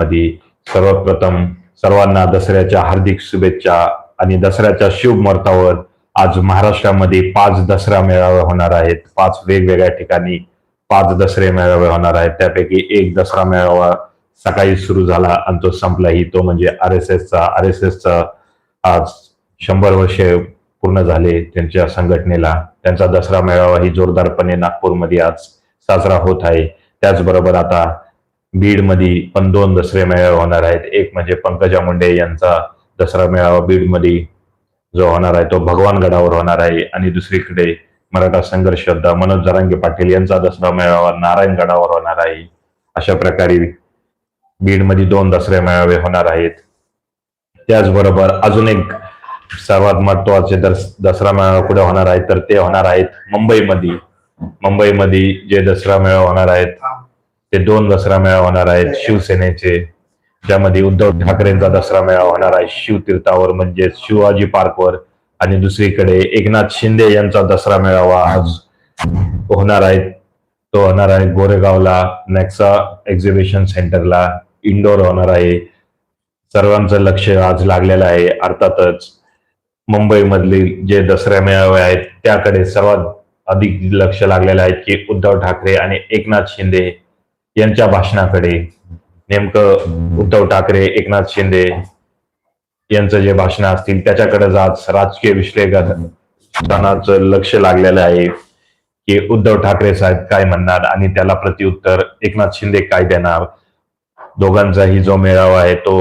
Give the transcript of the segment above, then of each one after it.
मध्ये सर्वप्रथम सर्वांना दसऱ्याच्या हार्दिक शुभेच्छा आणि दसऱ्याच्या शुभ मुहूर्तावर आज महाराष्ट्रामध्ये पाच दसरा मेळावे होणार आहेत. पाच वेगवेगळ्या ठिकाणी पाच दसरे मेळावे होणार आहेत. त्यापैकी एक दसरा मेळावा सकाळी सुरू झाला आणि तो संपलाही. तो म्हणजे आर एस एसचा. आर एस एसचा आज शंभर वर्षे पूर्ण झाले त्यांच्या संघटनेला. त्यांचा दसरा मेळावा ही जोरदारपणे नागपूरमध्ये आज साजरा होत आहे. त्याचबरोबर आता बीडमध्ये पण दोन दसरे मेळावे होणार आहेत. एक म्हणजे पंकजा मुंडे यांचा दसरा मेळावा बीडमध्ये जो होणार आहे तो भगवानगडावर होणार आहे. आणि दुसरीकडे मराठा संघर्ष योद्धा मनोज जरांगे पाटील यांचा दसरा मेळावा नारायणगडावर होणार आहे. अशा प्रकारे बीडमध्ये दोन दसरे मेळावे होणार आहेत. त्याचबरोबर अजून एक सर्वात महत्त्वाचे दस दसरा मेळावा कुठे होणार आहेत तर ते होणार आहेत मुंबईमध्ये. मुंबईमध्ये जे दसरा मेळावा होणार आहेत ते दोन दसरा मेळावा होणार आहेत शिवसेनेचे. ज्यामध्ये उद्धव ठाकरेंचा दसरा मेळावा होणार आहे शिवतीर्थावर म्हणजे शिवाजी पार्कवर. आणि दुसरीकडे एकनाथ शिंदे यांचा दसरा मेळावा आज होणार आहे. तो होणार आहे गोरेगावला नेक्सा एक्झिबिशन सेंटरला इंडोर होणार आहे. सर्वांचं लक्ष आज लागलेलं आहे अर्थातच मुंबईमधली जे दसऱ्या मेळावे आहेत त्याकडे सर्वात अधिक लक्ष लागलेलं आहे की उद्धव ठाकरे आणि एकनाथ शिंदे यांच्या भाषणाकडे. नेमकं उद्धव ठाकरे एकनाथ शिंदे यांचं जे भाषण असतील त्याच्याकडे आज राजकीय विश्लेषणाचं लक्ष लागलेलं आहे की उद्धव ठाकरे साहेब काय म्हणणार आणि त्याला प्रतिउत्तर एकनाथ शिंदे काय देणार? दोघांचाही जो मेळावा आहे तो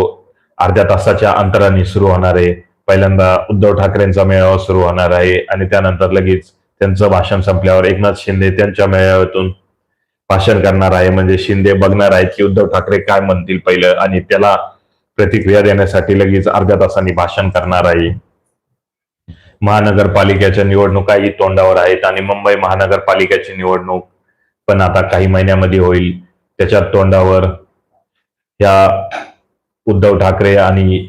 अर्ध्या तासाच्या अंतराने सुरू होणार आहे. पहिल्यांदा उद्धव ठाकरेंचा मेळावा सुरू होणार आहे आणि त्यानंतर लगेच त्यांचं भाषण संपल्यावर एकनाथ शिंदे त्यांच्या मेळाव्यातून भाषण करणार आहे म्हणजे शिंदे बघणार आहेत की उद्धव ठाकरे काय म्हणतील पहिलं आणि त्याला प्रतिक्रिया देण्यासाठी लगेच अर्ध्या तासांनी भाषण करणार आहे. महानगरपालिकेच्या निवडणुकाही तोंडावर आहेत आणि मुंबई महानगरपालिकेची निवडणूक पण आता काही महिन्यामध्ये होईल. त्याच्या तोंडावर या उद्धव ठाकरे आणि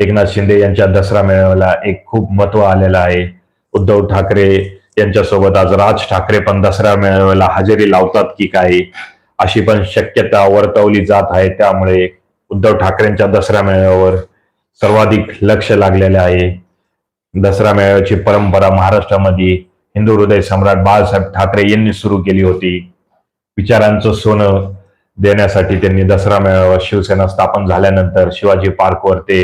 एकनाथ शिंदे यांच्या दसरा मेळाव्याला एक खूप महत्त्व आलेलं आहे. उद्धव ठाकरे यांच्यासोबत आज राज ठाकरे पण दसरा मेळाव्याला हजेरी लावतात की काय अशी पण शक्यता वर्तवली जात आहे. त्यामुळे उद्धव ठाकरेंच्या दसरा मेळाव्यावर सर्वाधिक लक्ष लागलेले आहे. दसरा मेळाव्याची परंपरा महाराष्ट्रामध्ये हिंदू हृदय सम्राट बाळासाहेब ठाकरे यांनी सुरू केली होती. विचारांचं सोनं देण्यासाठी त्यांनी दसरा मेळावा शिवसेना स्थापन झाल्यानंतर शिवाजी पार्कवर ते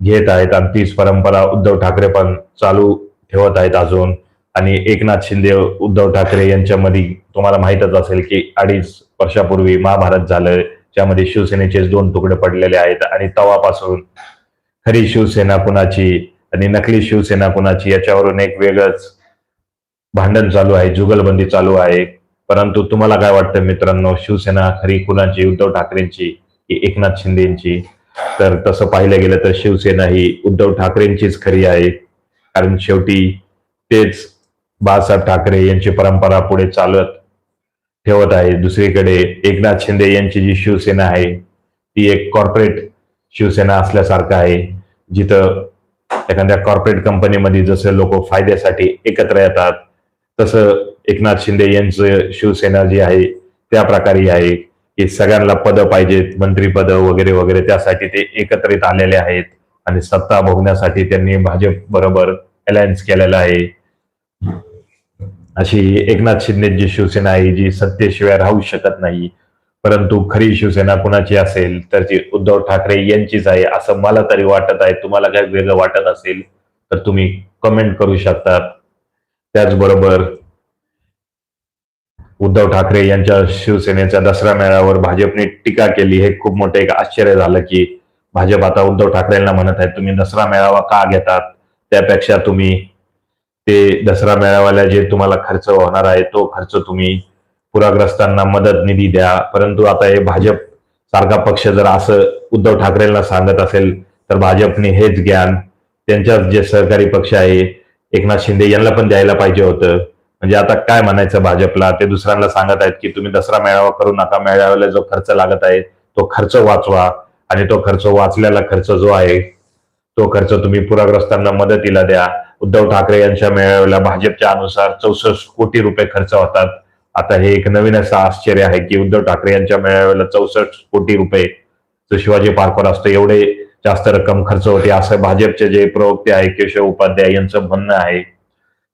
घेत आहेत. आणि तीच परंपरा उद्धव ठाकरे पण चालू ठेवत आहेत अजून. आणि एकनाथ शिंदे उद्धव ठाकरे यांच्यामध्ये तुम्हाला माहितच असेल की अडीच वर्षापूर्वी महाभारत झालं ज्यामध्ये शिवसेनेचे दोन तुकडे पडलेले आहेत आणि तवापासून खरी शिवसेना कुणाची आणि नकली शिवसेना कुणाची याच्यावरून एक वेगळंच भांडण चालू आहे जुगलबंदी चालू आहे. परंतु तुम्हाला काय वाटतं मित्रांनो शिवसेना खरी कुणाची उद्धव ठाकरेंची की एकनाथ शिंदेची? तर तसं पाहिलं गेलं तर शिवसेना ही उद्धव ठाकरेंचीच खरी आहे. कारण शेवटी तेच बाळासाहेब ठाकरे यांची परंपरा पुढे चालत ठेवत आहे. दुसरीकडे एकनाथ शिंदे यांची जी शिवसेना आहे ती एक कॉर्पोरेट शिवसेना असल्यासारखं आहे. जिथं एखाद्या कॉर्पोरेट कंपनीमध्ये जसं लोक फायद्यासाठी एकत्र येतात तसं एकनाथ शिंदे यांचं शिवसेना जी आहे त्या प्रकारे आहे. की सगळ्यांना पदं पाहिजेत मंत्रीपद वगैरे वगैरे त्यासाठी ते एकत्रित आलेले आहेत. आणि सत्ता भोगण्यासाठी त्यांनी भाजप बरोबर अलायन्स केलेला आहे. अशी एकनाथ शिंदेची शिवसेना आहे जी सत्तेशिवाय राहू शकत नाही. परंतु खरी शिवसेना कुणाची असेल तर ती उद्धव ठाकरे यांचीच आहे असं मला तरी वाटत आहे. तुम्हाला काय वेगळं वाटत असेल तर तुम्ही कमेंट करू शकता. त्याचबरोबर उद्धव ठाकरे यांच्या शिवसेनेच्या दसरा मेळावर भाजपने टीका केली. हे खूप मोठं एक आश्चर्य झालं की भाजप आता उद्धव ठाकरेंना म्हणत आहे तुम्ही दसरा मेळावा का घेतात? त्यापेक्षा तुम्ही ते दसरा मेळाव्याला जे तुम्हाला खर्च होणार आहे तो खर्च तुम्ही पुराग्रस्तांना मदत निधी द्या. परंतु आता हे भाजप सारखा पक्ष जर असं उद्धव ठाकरेंना सांगत असेल तर भाजपने हेच ज्ञान त्यांच्याच जे सहकारी पक्ष आहे एकनाथ शिंदे यांना पण द्यायला पाहिजे होतं. म्हणजे आता काय म्हणायचं भाजपला? ते दुसऱ्यांना सांगत आहेत की तुम्ही दसरा मेळावा करू नका. मेळाव्याला जो खर्च लागत आहे तो खर्च वाचवा. आणि तो खर्च वाचलेला खर्च जो आहे तो खर्च तुम्ही पुराग्रस्तांना मदतीला द्या. उद्धव ठाकरे यांच्या मेळाव्याला भाजपच्या अनुसार चौसष्ट कोटी रुपये खर्च होतात. आता हे एक नवीन असं आश्चर्य आहे की उद्धव ठाकरे यांच्या मेळाव्याला चौसष्ट कोटी रुपये जो शिवाजी पार्कवर असतो एवढे जास्त रक्कम खर्च होते. असं भाजपचे जे प्रवक्ते आहे केशव उपाध्याय यांचं म्हणणं आहे.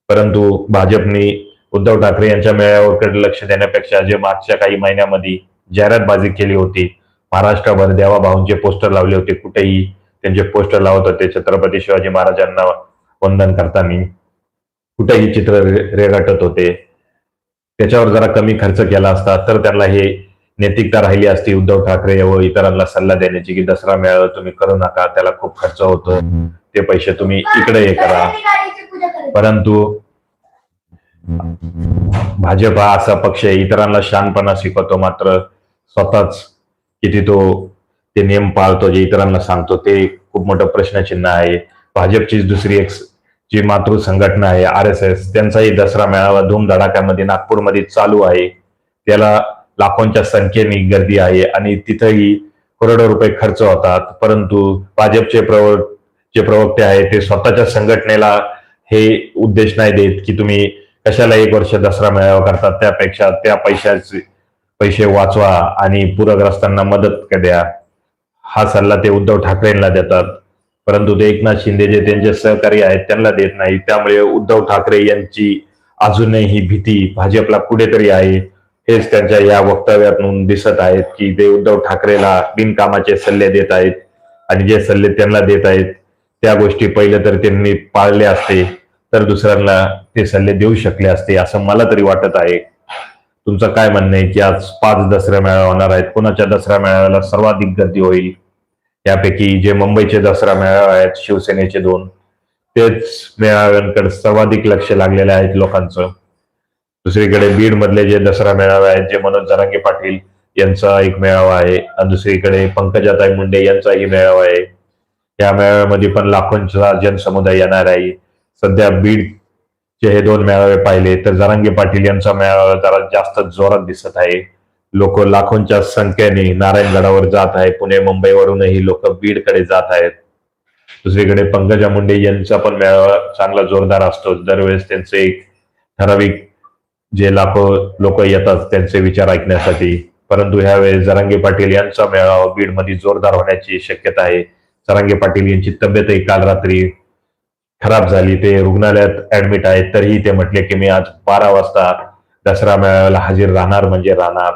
परंतु भाजपने उद्धव ठाकरे यांच्या मेळाव्याकडे लक्ष देण्यापेक्षा जे मागच्या काही महिन्यामध्ये जाहिरातबाजी केली होती महाराष्ट्रभर देवाभाऊंचे पोस्टर लावले होते. कुठेही त्यांचे पोस्टर लावत होते. छत्रपती शिवाजी महाराजांना वंदन मी. कुठेही चित्र रेगाटत होते. त्याच्यावर जरा कमी खर्च केला असता तर त्याला हे नैतिकता राहिली असती. उद्धव ठाकरे व इतरांना सल्ला देण्याची की दसरा मेळावा तुम्ही करू नका त्याला खूप खर्च होतो. ते पैसे तुम्ही इकडे हे करा. परंतु भाजप हा असा पक्ष इतरांना शानपणा शिकवतो मात्र स्वतःच किती तो ते नियम पाळतो जे इतरांना सांगतो. ते खूप मोठं प्रश्नचिन्ह आहे. भाजपची दुसरी एक जी मातृ संघटना आहे आर एस एस त्यांचाही दसरा मेळावा धूमधडाक्यामध्ये नागपूरमध्ये चालू आहे. त्याला लाखोंच्या संख्येने गर्दी आहे आणि तिथंही करोडो रुपये खर्च होतात. परंतु भाजपचे प्रव जे प्रवक्ते आहेत ते स्वतःच्या संघटनेला हे उद्देश नाही देत की तुम्ही कशाला एक वर्ष दसरा मेळावा करतात त्यापेक्षा त्या पैशाचे पैसे वाचवा आणि पूरग्रस्तांना मदत द्या. हा सल्ला ते उद्धव ठाकरेंना देतात. परंतु ते एकनाथ शिंदे जे त्यांचे सहकारी आहेत त्यांना देत नाही. त्यामुळे उद्धव ठाकरे यांची अजूनही भीती भाजपला कुठेतरी आहे. हेच त्यांच्या या वक्तव्यातून दिसत आहेत की ते उद्धव ठाकरेला बिनकामाचे सल्ले देत आहेत आणि जे सल्ले त्यांना देत आहेत त्या गोष्टी पहिले तर त्यांनी पाळले असते तर दुसऱ्यांना ते सल्ले देऊ शकले असते असं मला तरी वाटत आहे. तुमचं काय म्हणणं आहे की आज पाच दसरा मेळावा होणार आहेत कोणाच्या दसरा मेळाव्याला सर्वाधिक गर्दी होईल? त्यापैकी जे मुंबईचे दसरा मेळावे आहेत शिवसेनेचे दोन तेच मेळाव्यांकडे सर्वाधिक लक्ष लागलेले आहेत लोकांचं. दुसरीकडे बीड मधले जे दसरा मेळावे आहेत जे मनोज जरांगे पाटील यांचा एक मेळावा आहे आणि दुसरीकडे पंकजाताई मुंडे यांचाही मेळावा आहे. या मेळाव्यामध्ये पण लाखोंचा जनसमुदाय येणार आहे. सध्या बीडचे हे दोन मेळावे पाहिले तर जरांगे पाटील यांचा मेळावा जरा जास्त जोरात दिसत आहे. लोक लाखोंच्या संख्येने नारायणगडावर जात आहे पुणे मुंबईवरूनही लोक बीडकडे जात आहेत. दुसरीकडे पंकजा मुंडे यांचा पण मेळावा चांगला जोरदार असतो. दरवेळेस त्यांचे एक ठराविक जे लाखो लोक येतात त्यांचे विचार ऐकण्यासाठी. परंतु ह्यावेळेस जरांगे पाटील यांचा मेळावा बीडमध्ये जोरदार होण्याची शक्यता आहे. जरांगे पाटील यांची तब्येतही काल रात्री खराब झाली. ते रुग्णालयात ऍडमिट आहेत. तरीही ते म्हटले की मी आज बारा वाजता दसरा मेळाव्याला हजर राहणार म्हणजे राहणार.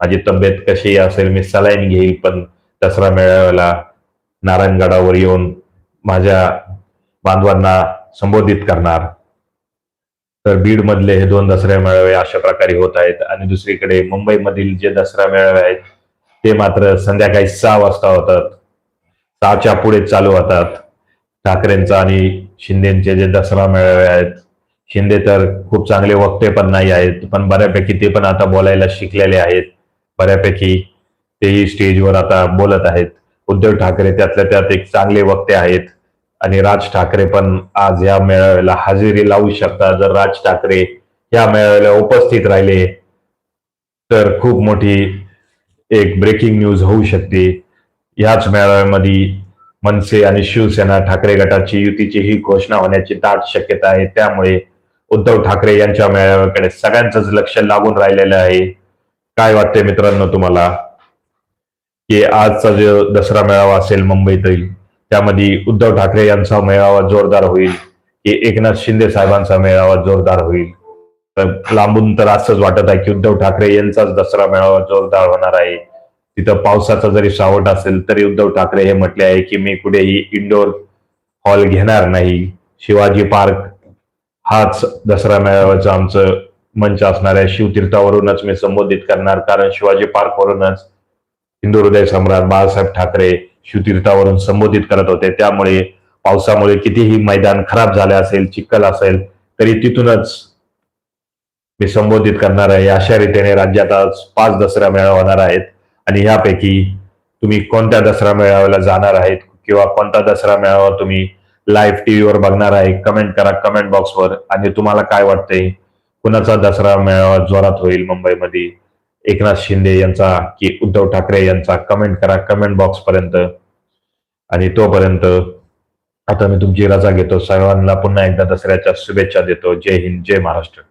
माझी तब्येत कशी असेल मी सलाईन घेईल पण दसरा मेळाव्याला नारायणगडावर येऊन माझ्या बांधवांना संबोधित करणार. तर बीड मधले हे दोन दसरा मेळावे अशा प्रकारे होत आहेत. आणि दुसरीकडे मुंबईमधील जे दसरा मेळावे आहेत ते मात्र संध्याकाळी सहा वाजता होतात. सहाच्या पुढे चालू होतात. ठाकरेंचा आणि शिंदेचे जे दसरा मेळावे आहेत शिंदे तर खूप चांगले वक्ते पण नाही आहेत पण बऱ्यापैकी ते पण आता बोलायला शिकलेले आहेत. बऱ्यापैकी तेही स्टेजवर आता बोलत आहेत. उद्धव ठाकरे त्यातल्या त्यात एक चांगले वक्ते आहेत. आणि राज ठाकरे पण आज या मेळाव्याला हजेरी लावू शकतात. जर राज ठाकरे या मेळाव्याला उपस्थित राहिले तर खूप मोठी एक ब्रेकिंग न्यूज होऊ शकते. याच मेळाव्यामध्ये मनसे आणि शिवसेना ठाकरे गटाची युतीची ही घोषणा होण्याची दाट शक्यता आहे. त्यामुळे उद्धव ठाकरे यांच्या मेळाव्याकडे सगळ्यांचंच लक्ष लागून राहिलेलं आहे. काय वाटते मित्रांनो तुम्हाला? की आजचा जो दसरा मेळावा असेल मुंबईतील त्यामध्ये उद्धव ठाकरे यांचा मेळावा जोरदार होईल की एकनाथ शिंदे साहेबांचा मेळावा जोरदार होईल. तर लांबून तर असंच वाटत आहे की उद्धव ठाकरे यांचाच दसरा मेळावा जोरदार होणार आहे. तिथं पावसाचा जरी सावट असेल तरी उद्धव ठाकरे हे म्हटले आहे की मी कुठेही इंडोर हॉल घेणार नाही. शिवाजी पार्क हाच दसरा मेळाव्याचं आमचं मंच असणार आहे शिवतीर्थावरूनच मी संबोधित करणार. कारण शिवाजी पार्कवरूनच हिंदू हृदय सम्राट बाळासाहेब ठाकरे शिवतीर्थावरून संबोधित करत होते. त्यामुळे पावसामुळे कितीही मैदान खराब झाले असेल चिखल असेल तरी तिथूनच मी संबोधित करणार आहे. अशा रीतीने राज्यात आज पाच दसरा मेळा होणार आहेत. आणि ह्यापैकी तुम्ही कोणत्या दसरा मेळाव्याला जाणार आहेत किंवा कोणता दसरा मेळावा तुम्ही लाईव्ह टीव्हीवर बघणार आहे कमेंट करा कमेंट बॉक्सवर आणि तुम्हाला काय वाटतंय? कुणाचा दसरा मेळावा जोरात होईल मुंबईमध्ये. एकनाथ शिंदे यांचा की उद्धव ठाकरे यांचा. कमेंट करा कमेंट बॉक्स पर्यंत. आणि तोपर्यंत आता मी तुमची रजा घेतो. सर्वांना पुन्हा एकदा दसऱ्याच्या शुभेच्छा देतो. जय हिंद जय महाराष्ट्र.